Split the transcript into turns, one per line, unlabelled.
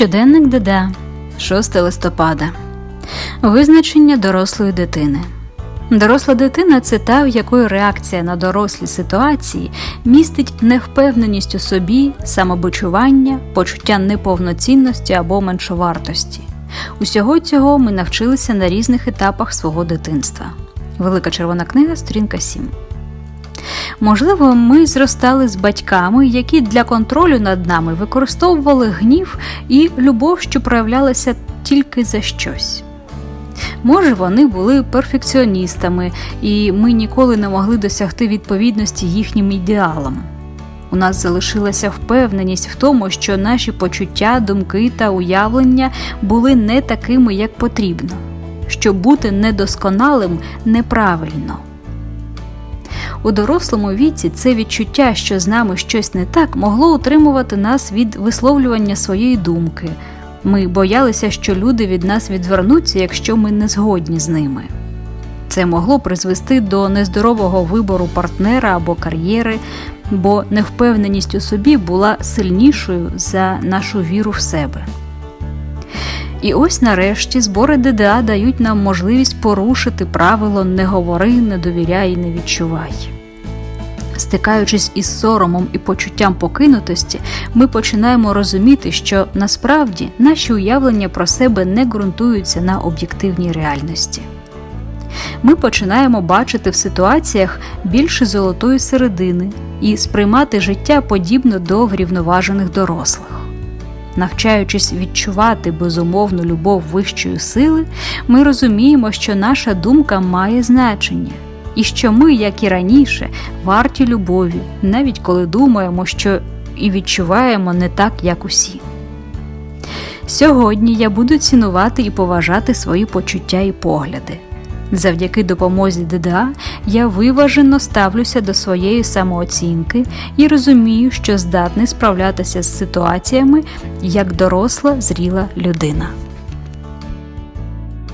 Щоденник ДД, 6 листопада. Визначення дорослої дитини. Доросла дитина це та, в якої реакція на дорослі ситуації містить невпевненість у собі, самобичування, почуття неповноцінності або меншовартості. Усього цього ми навчилися на різних етапах свого дитинства. Велика червона книга, сторінка 7. Можливо, ми зростали з батьками, які для контролю над нами використовували гнів і любов, що проявлялася тільки за щось. Може, вони були перфекціоністами, і ми ніколи не могли досягти відповідності їхнім ідеалам. У нас залишилася впевненість в тому, що наші почуття, думки та уявлення були не такими, як потрібно, що бути недосконалим неправильно. У дорослому віці це відчуття, що з нами щось не так, могло утримувати нас від висловлювання своєї думки. Ми боялися, що люди від нас відвернуться, якщо ми не згодні з ними. Це могло призвести до нездорового вибору партнера або кар'єри, бо невпевненість у собі була сильнішою за нашу віру в себе. І ось нарешті збори ДДА дають нам можливість порушити правило не говори, не довіряй, не відчувай. Стикаючись із соромом і почуттям покинутості, ми починаємо розуміти, що насправді наші уявлення про себе не ґрунтуються на об'єктивній реальності. Ми починаємо бачити в ситуаціях більше золотої середини і сприймати життя подібно до врівноважених дорослих. Навчаючись відчувати безумовну любов вищої сили, ми розуміємо, що наша думка має значення, і що ми, як і раніше, варті любові, навіть коли думаємо, що і відчуваємо не так, як усі. Сьогодні я буду цінувати і поважати свої почуття і погляди. Завдяки допомозі ДДА я виважено ставлюся до своєї самооцінки і розумію, що здатний справлятися з ситуаціями як доросла, зріла людина.